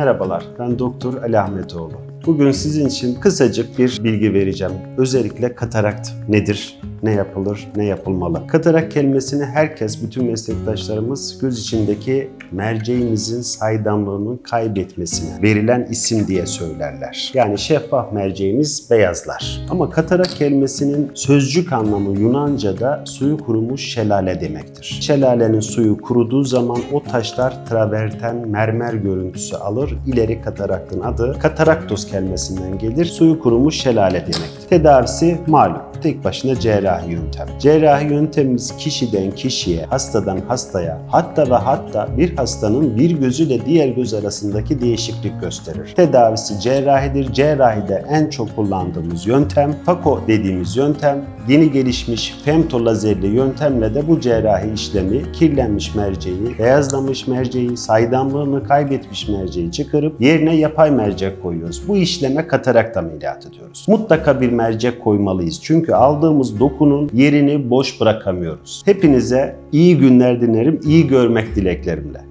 Merhabalar, ben Doktor Ali Ahmetoğlu. Bugün sizin için kısacık bir bilgi vereceğim. Özellikle katarakt nedir, ne yapılır, ne yapılmalı? Katarak kelimesini herkes, bütün meslektaşlarımız göz içindeki merceğimizin saydamlığının kaybetmesine verilen isim diye söylerler. Yani şeffaf merceğimiz beyazlar. Ama katarak kelimesinin sözcük anlamı Yunanca'da suyu kurumuş şelale demektir. Şelalenin suyu kuruduğu zaman o taşlar traverten mermer görüntüsü alır. İleri kataraktın adı kataraktos kelimesinden gelir. Suyu kurumuş şelale demektir. Tedavisi malum. Tek başına cerrahi yöntem. Cerrahi yöntemimiz kişiden kişiye, hastadan hastaya, hatta ve hatta bir hastanın bir gözüyle diğer göz arasındaki değişiklik gösterir. Tedavisi cerrahidir. Cerrahide en çok kullandığımız yöntem, FAKO dediğimiz yöntem, yeni gelişmiş femto lazerli yöntemle de bu cerrahi işlemi kirlenmiş merceği, beyazlamış merceği, saydamlığını kaybetmiş merceği çıkarıp yerine yapay mercek koyuyoruz. Bu işleme katarakt ameliyatı diyoruz. Mutlaka bir mercek koymalıyız. Çünkü aldığımız dokunun yerini boş bırakamıyoruz. Hepinize iyi günler dilerim, iyi görmek dileklerimle.